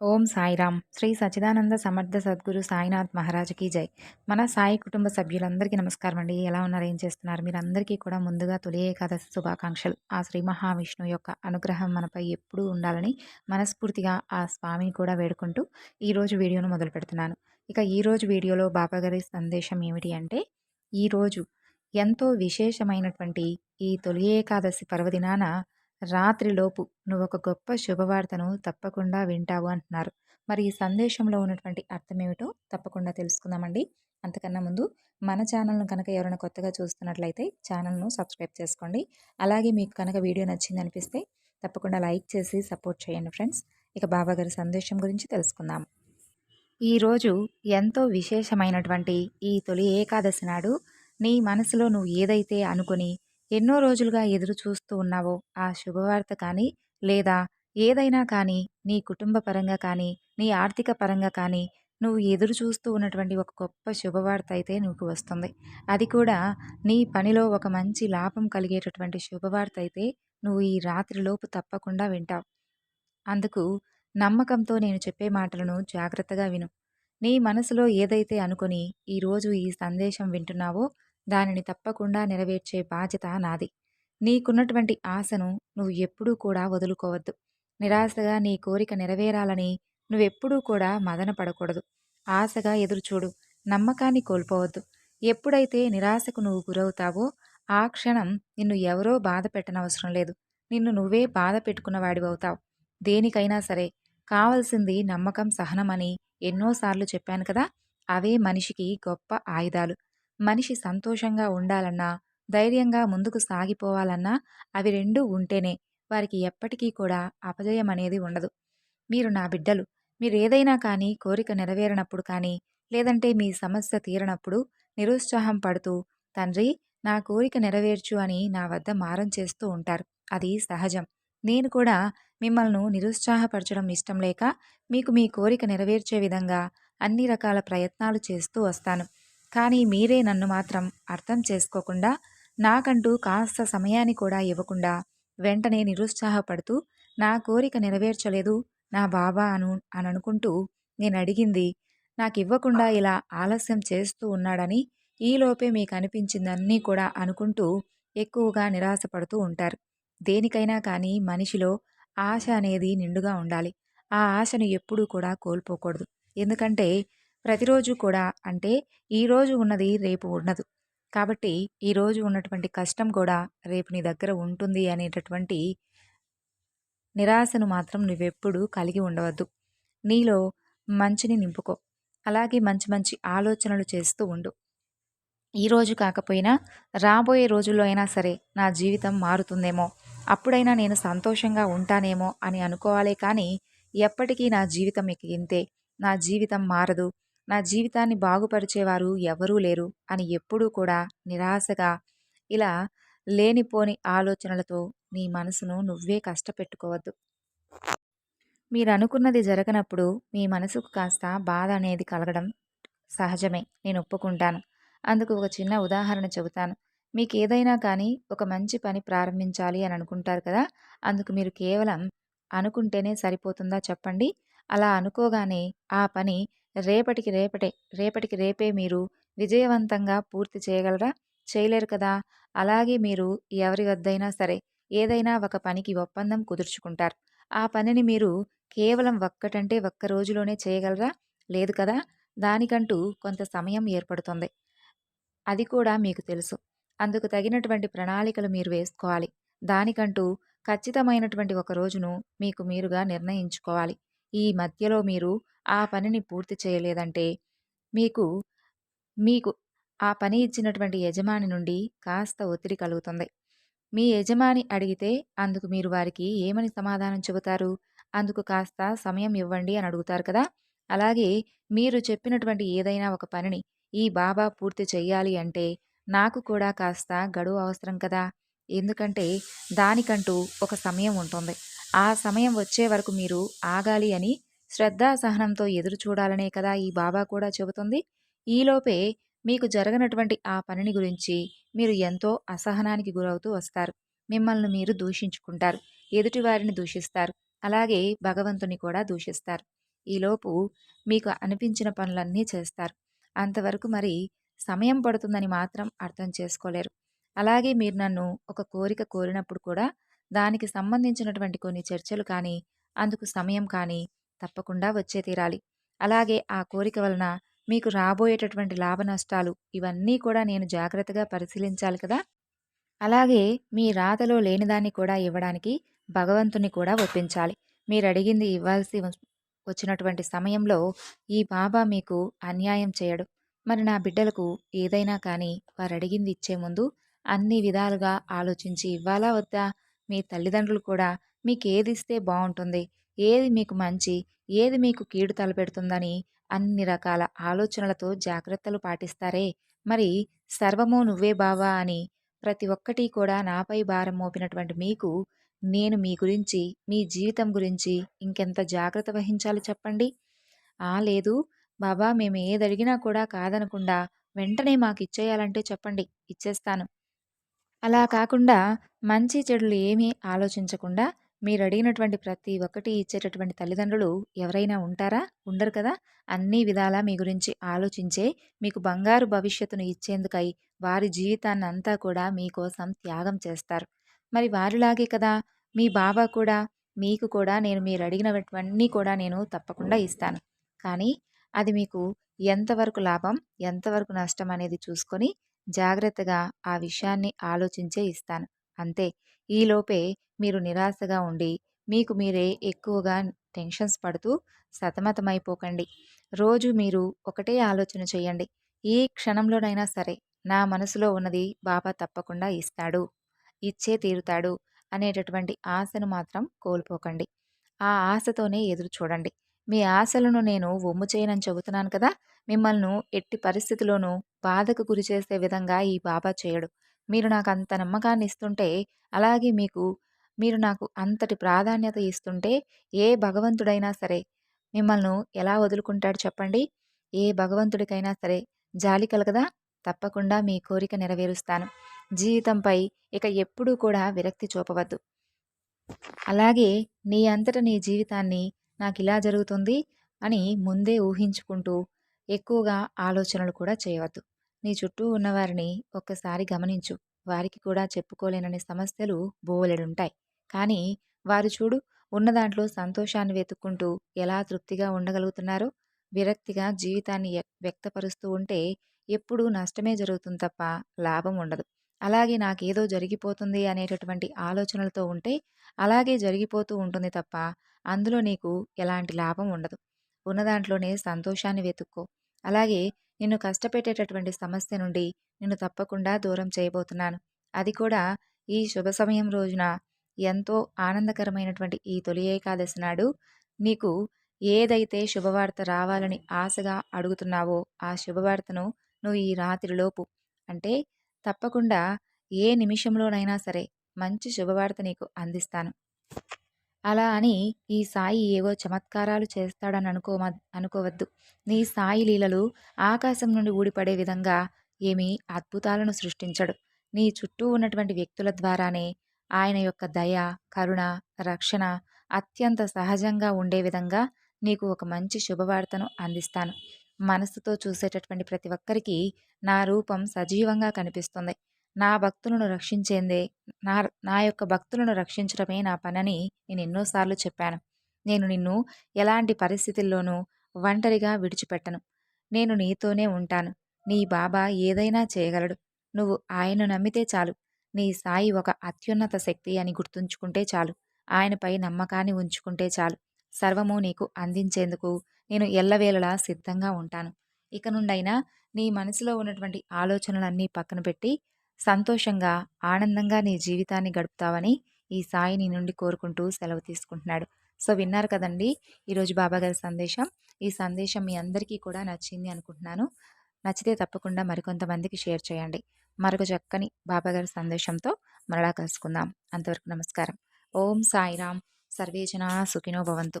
ఓం సాయిరామ్. శ్రీ సచిదానంద సమర్థ సద్గురు సాయినాథ్ మహారాజ్కి జై. మన సాయి కుటుంబ సభ్యులందరికీ నమస్కారం అండి. ఎలా ఉన్నారు? ఏం చేస్తున్నారు? మీరందరికీ కూడా ముందుగా తొలి ఏకాదశి శుభాకాంక్షలు. ఆ శ్రీ మహావిష్ణు యొక్క అనుగ్రహం మనపై ఎప్పుడూ ఉండాలని మనస్ఫూర్తిగా ఆ స్వామిని కూడా వేడుకుంటూ ఈరోజు వీడియోను మొదలు పెడుతున్నాను. ఇక ఈరోజు వీడియోలో బాబాగారి సందేశం ఏమిటి అంటే ఈరోజు ఎంతో విశేషమైనటువంటి ఈ తొలి ఏకాదశి పర్వదినాన రాత్రిలోపు నువ్వు ఒక గొప్ప శుభవార్తను తప్పకుండా వింటావు అంటున్నారు. మరి ఈ సందేశంలో ఉన్నటువంటి అర్థం ఏమిటో తప్పకుండా తెలుసుకుందామండి. అంతకన్నా ముందు మన ఛానల్ను కనుక ఎవరైనా కొత్తగా చూస్తున్నట్లయితే ఛానల్ను సబ్స్క్రైబ్ చేసుకోండి. అలాగే మీకు కనుక వీడియో నచ్చింది అనిపిస్తే తప్పకుండా లైక్ చేసి సపోర్ట్ చేయండి ఫ్రెండ్స్. ఇక బాబాగారి సందేశం గురించి తెలుసుకుందాం. ఈరోజు ఎంతో విశేషమైనటువంటి ఈ తొలి ఏకాదశి నాడు నీ మనసులో నువ్వు ఏదైతే అనుకుని ఎన్నో రోజులుగా ఎదురు చూస్తూ ఉన్నావో ఆ శుభవార్త కానీ లేదా ఏదైనా కానీ నీ కుటుంబ పరంగా కానీ నీ ఆర్థిక పరంగా కానీ నువ్వు ఎదురు చూస్తూ ఉన్నటువంటి ఒక గొప్ప శుభవార్త అయితే నీకు వస్తుంది. అది కూడా నీ పనిలో ఒక మంచి లాభం కలిగేటటువంటి శుభవార్త అయితే నువ్వు ఈ రాత్రిలోపు తప్పకుండా వింటావు. అందుకు నమ్మకంతో నేను చెప్పే మాటలను జాగ్రత్తగా విను. నీ మనసులో ఏదైతే అనుకుని ఈరోజు ఈ సందేశం వింటున్నావో దానిని తప్పకుండా నెరవేర్చే బాధ్యత నాది. నీకున్నటువంటి ఆశను నువ్వు ఎప్పుడూ కూడా వదులుకోవద్దు. నిరాశగా నీ కోరిక నెరవేరాలని నువ్వెప్పుడూ కూడా మదన పడకూడదు. ఆశగా ఎదురుచూడు. నమ్మకాన్ని కోల్పోవద్దు. ఎప్పుడైతే నిరాశకు నువ్వు గురవుతావో ఆ క్షణం నిన్ను ఎవరో బాధ పెట్టనవసరం లేదు. నిన్ను నువ్వే బాధ పెట్టుకున్నవాడివవుతావు దేనికైనా సరే కావలసింది నమ్మకం సహనమని ఎన్నోసార్లు చెప్పాను కదా? అవే మనిషికి గొప్ప ఆయుధాలు. మనిషి సంతోషంగా ఉండాలన్నా ధైర్యంగా ముందుకు సాగిపోవాలన్నా అవి రెండూ ఉంటేనే వారికి ఎప్పటికీ కూడా అపజయం అనేది ఉండదు. మీరు నా బిడ్డలు. మీరు ఏదైనా కానీ కోరిక నెరవేరినప్పుడు కానీ లేదంటే మీ సమస్య తీరనప్పుడు నిరుత్సాహం పడుతూ తండ్రి నా కోరిక నెరవేర్చు అని నా వద్ద మారం చేస్తూ ఉంటారు. అది సహజం. నేను కూడా మిమ్మల్ని నిరుత్సాహపరచడం ఇష్టం లేక మీకు మీ కోరిక నెరవేర్చే విధంగా అన్ని రకాల ప్రయత్నాలు చేస్తూ వస్తాను. కానీ మీరే నన్ను మాత్రం అర్థం చేసుకోకుండా నాకంటూ కాస్త సమయాన్ని కూడా ఇవ్వకుండా వెంటనే నిరుత్సాహపడుతూ నా కోరిక నెరవేర్చలేదు నా బాబా అను అని అనుకుంటూ నేను అడిగింది నాకు ఇవ్వకుండా ఇలా ఆలస్యం చేస్తూ ఉన్నాడని ఈలోపే మీకు అనిపించిందన్నీ కూడా అనుకుంటూ ఎక్కువగా నిరాశపడుతూ ఉంటారు. దేనికైనా కానీ మనిషిలో ఆశ అనేది నిండుగా ఉండాలి. ఆ ఆశను ఎప్పుడూ కూడా కోల్పోకూడదు. ఎందుకంటే ప్రతిరోజు కూడా అంటే ఈరోజు ఉన్నది రేపు ఉండదు. కాబట్టి ఈరోజు ఉన్నటువంటి కష్టం కూడా రేపు నీ దగ్గర ఉంటుంది అనేటటువంటి నిరాశను మాత్రం నువ్వెప్పుడు కలిగి ఉండవద్దు. నీలో మంచిని నింపుకో. అలాగే మంచి మంచి ఆలోచనలు చేస్తూ ఉండు. ఈరోజు కాకపోయినా రాబోయే రోజుల్లో అయినా సరే నా జీవితం మారుతుందేమో. అప్పుడైనా నేను సంతోషంగా ఉంటానేమో అని అనుకోవాలే కానీ ఎప్పటికీ నా జీవితం ఇక ఇంతే నా జీవితం మారదు నా జీవితాన్ని బాగుపరిచేవారు ఎవరూ లేరు అని ఎప్పుడూ కూడా నిరాశగా ఇలా లేనిపోని ఆలోచనలతో నీ మనసును నువ్వే కష్టపెట్టుకోవద్దు. మీరు అనుకున్నది జరగనప్పుడు మీ మనసుకు కాస్త బాధ అనేది కలగడం సహజమే నేను ఒప్పుకుంటాను. అందుకు ఒక చిన్న ఉదాహరణ చెబుతాను. మీకు ఏదైనా కానీ ఒక మంచి పని ప్రారంభించాలి అని అనుకుంటారు కదా అందుకు మీరు కేవలం అనుకుంటేనే సరిపోతుందా చెప్పండి? అలా అనుకోగానే ఆ పని రేపటికి రేపటే రేపటికి రేపే మీరు విజయవంతంగా పూర్తి చేయగలరా? చేయలేరు కదా. అలాగే మీరు ఎవరి వద్దైనా సరే ఏదైనా ఒక పనికి ఒప్పందం కుదుర్చుకుంటారు. ఆ పనిని మీరు కేవలం ఒక్కటంటే ఒక్క రోజులోనే చేయగలరా? లేదు కదా. దానికంటూ కొంత సమయం ఏర్పడుతుంది. అది కూడా మీకు తెలుసు. అందుకు తగినటువంటి ప్రణాళికలు మీరు వేసుకోవాలి. దానికంటూ ఖచ్చితమైనటువంటి ఒక రోజును మీకు మీరుగా నిర్ణయించుకోవాలి. ఈ మధ్యలో మీరు ఆ పనిని పూర్తి చేయలేదంటే మీకు మీకు ఆ పని ఇచ్చినటువంటి యజమాని నుండి కాస్త ఒత్తిడి కలుగుతుంది. మీ యజమాని అడిగితే అందుకు మీరు వారికి ఏమని సమాధానం చెబుతారు? అందుకు కాస్త సమయం ఇవ్వండి అని అడుగుతారు కదా! అలాగే మీరు చెప్పినటువంటి ఏదైనా ఒక పనిని ఈ బాబా పూర్తి చెయ్యాలి అంటే నాకు కూడా కాస్త గడువు అవసరం కదా! ఎందుకంటే దానికంటూ ఒక సమయం ఉంటుంది. ఆ సమయం వచ్చే వరకు మీరు ఆగాలి అని శ్రద్ధాసహనంతో ఎదురు చూడాలనే కదా ఈ బాబా కూడా చెబుతుంది. ఈలోపే మీకు జరగనటువంటి ఆ పనిని గురించి మీరు ఎంతో అసహనానికి గురవుతూ వస్తారు. మిమ్మల్ని మీరు దూషించుకుంటారు. ఎదుటివారిని దూషిస్తారు. అలాగే భగవంతుని కూడా దూషిస్తారు. ఈలోపు మీకు అనిపించిన పనులన్నీ చేస్తారు. అంతవరకు మరి సమయం పడుతుందని మాత్రం అర్థం చేసుకోలేరు. అలాగే మీరు నన్ను ఒక కోరిక కోరినప్పుడు కూడా దానికి సంబంధించినటువంటి కొన్ని చర్చలు కానీ అందుకు సమయం కానీ తప్పకుండా వచ్చే తీరాలి. అలాగే ఆ కోరిక వలన మీకు రాబోయేటటువంటి లాభ నష్టాలు ఇవన్నీ కూడా నేను జాగ్రత్తగా పరిశీలించాలి కదా! అలాగే మీ రాతలో లేనిదాన్ని కూడా ఇవ్వడానికి భగవంతుని కూడా ఒప్పించాలి. మీరు అడిగింది ఇవ్వాల్సి వచ్చినటువంటి సమయంలో ఈ బాబా మీకు అన్యాయం చేయడు. మరి నా బిడ్డలకు ఏదైనా కానీ వారు అడిగింది ఇచ్చే ముందు అన్ని విధాలుగా ఆలోచించి ఇవ్వాలా వద్దా? మీ తల్లిదండ్రులు కూడా మీకు ఏది ఇస్తే బాగుంటుంది ఏది మీకు మంచి ఏది మీకు కీడు తలపెడుతుందని అన్ని రకాల ఆలోచనలతో జాగ్రత్తలు పాటిస్తారే. మరి సర్వము నువ్వే బావా అని ప్రతి ఒక్కటి కూడా నాపై భారం మోపినటువంటి మీకు నేను మీ గురించి మీ జీవితం గురించి ఇంకెంత జాగ్రత్త వహించాలి చెప్పండి? ఆ లేదు. బాబా మేము ఏది అడిగినా కూడా కాదనకుండా వెంటనే మాకు ఇచ్చేయాలంటే చెప్పండి ఇచ్చేస్తాను. అలా కాకుండా మంచి చెడులు ఏమీ ఆలోచించకుండా మీరు అడిగినటువంటి ప్రతి ఒక్కటి ఇచ్చేటటువంటి తల్లిదండ్రులు ఎవరైనా ఉంటారా? ఉండరు కదా? అన్ని విధాలా మీ గురించి ఆలోచించే మీకు బంగారు భవిష్యత్తును ఇచ్చేందుకై వారి జీవితాన్ని అంతా కూడా మీకోసం త్యాగం చేస్తారు. మరి వారిలాగే కదా? మీ బాబా కూడా మీకు కూడా నేను మీరు అడిగినవన్నీ కూడా నేను తప్పకుండా ఇస్తాను. కానీ అది మీకు ఎంతవరకు లాభం ఎంతవరకు నష్టం అనేది చూసుకొని జాగ్రత్తగా ఆ విషయాన్ని ఆలోచించే ఇస్తాను. అంతే. ఈలోపే మీరు నిరాశగా ఉండి మీకు మీరే ఎక్కువగా టెన్షన్స్ పడుతూ సతమతమైపోకండి. రోజు మీరు ఒకటే ఆలోచన చేయండి. ఏ క్షణంలోనైనా సరే నా మనసులో ఉన్నది బాబా తప్పకుండా ఇస్తాడు ఇచ్చే తీరుతాడు అనేటటువంటి ఆశను మాత్రం కోల్పోకండి. ఆ ఆశతోనే ఎదురు చూడండి. మీ ఆశలను నేను ఒమ్ము చేయనని చెబుతున్నాను కదా మిమ్మల్ని ఎట్టి పరిస్థితిలోనూ బాధకు గురి చేసే విధంగా ఈ బాబా చేయడు. మీరు నాకు అంత నమ్మకాన్ని ఇస్తుంటే అలాగే మీకు మీరు నాకు అంతటి ప్రాధాన్యత ఇస్తుంటే ఏ భగవంతుడైనా సరే మిమ్మల్ని ఎలా వదులుకుంటాడు చెప్పండి. ఏ భగవంతుడికైనా సరే జాలి కలగదా? తప్పకుండా మీ కోరిక నెరవేరుస్తాను. జీవితంపై ఇక ఎప్పుడూ కూడా విరక్తి చూపవద్దు. అలాగే నీ అంతట నీ జీవితాన్ని నాకు ఇలా జరుగుతుంది అని ముందే ఊహించుకుంటూ ఎక్కువగా ఆలోచనలు కూడా చేయవద్దు. నీ చుట్టూ ఉన్నవారిని ఒక్కసారి గమనించు. వారికి కూడా చెప్పుకోలేనని సమస్యలు బోలెడుంటాయి. కానీ వారు చూడు ఉన్న దాంట్లో సంతోషాన్ని వెతుక్కుంటూ ఎలా తృప్తిగా ఉండగలుగుతున్నారో విరక్తిగా జీవితాన్ని వ్యక్తపరుస్తూ ఉంటే ఎప్పుడూ నష్టమే జరుగుతుంది తప్ప లాభం ఉండదు. అలాగే నాకేదో జరిగిపోతుంది అనేటటువంటి ఆలోచనలతో ఉంటే అలాగే జరిగిపోతూ ఉంటుంది తప్ప అందులో నీకు ఎలాంటి లాభం ఉండదు. ఉన్న దాంట్లోనే సంతోషాన్ని వెతుక్కో. అలాగే నిన్ను కష్టపెట్టేటటువంటి సమస్య నుండి నిన్ను తప్పకుండా దూరం చేయబోతున్నాను. అది కూడా ఈ శుభ సమయం రోజున ఎంతో ఆనందకరమైనటువంటి ఈ తొలి ఏకాదశి నాడు నీకు ఏదైతే శుభవార్త రావాలని ఆశగా అడుగుతున్నావో ఆ శుభవార్తను నువ్వు ఈ రాత్రిలోపు అంటే తప్పకుండా ఏ నిమిషంలోనైనా సరే మంచి శుభవార్త నీకు అందిస్తాను. అలా అని ఈ సాయి ఏవో చమత్కారాలు చేస్తాడని అనుకో అనుకోవద్దు. నీ సాయి లీలలు ఆకాశం నుండి ఊడిపడే విధంగా ఏమీ అద్భుతాలను సృష్టించడు. నీ చుట్టూ ఉన్నటువంటి వ్యక్తుల ద్వారానే ఆయన యొక్క దయ కరుణ రక్షణ అత్యంత సహజంగా ఉండే విధంగా నీకు ఒక మంచి శుభవార్తను అందిస్తాను. మనసుతో చూసేటటువంటి ప్రతి ఒక్కరికి నా రూపం సజీవంగా కనిపిస్తుంది. నా భక్తులను రక్షించేందే నా నా యొక్క భక్తులను రక్షించడమే నా పనని నేను ఎన్నోసార్లు చెప్పాను. నేను నిన్ను ఎలాంటి పరిస్థితుల్లోనూ ఒంటరిగా విడిచిపెట్టను. నేను నీతోనే ఉంటాను. నీ బాబా ఏదైనా చేయగలడు. నువ్వు ఆయన నమ్మితే చాలు. నీ సాయి ఒక అత్యున్నత శక్తి అని గుర్తుంచుకుంటే చాలు. ఆయనపై నమ్మకాన్ని ఉంచుకుంటే చాలు. సర్వము నీకు అందించేందుకు నేను ఎల్లవేళలా సిద్ధంగా ఉంటాను. ఇక నుండైనా నీ మనసులో ఉన్నటువంటి ఆలోచనలన్నీ పక్కన పెట్టి సంతోషంగా ఆనందంగా నీ జీవితాన్ని గడుపుతావని ఈ సాయి నీ నుండి కోరుకుంటూ సెలవు తీసుకుంటున్నాడు. సో విన్నారు కదండి ఈరోజు బాబాగారి సందేశం. ఈ సందేశం మీ అందరికీ కూడా నచ్చింది అనుకుంటున్నాను. నచ్చితే తప్పకుండా మరికొంతమందికి షేర్ చేయండి. మరొక చక్కని బాబాగారి సందేశంతో మరలా కలుసుకుందాం. అంతవరకు నమస్కారం. ఓం సాయిరామ్ సర్వేజన సుఖినో భవంతు.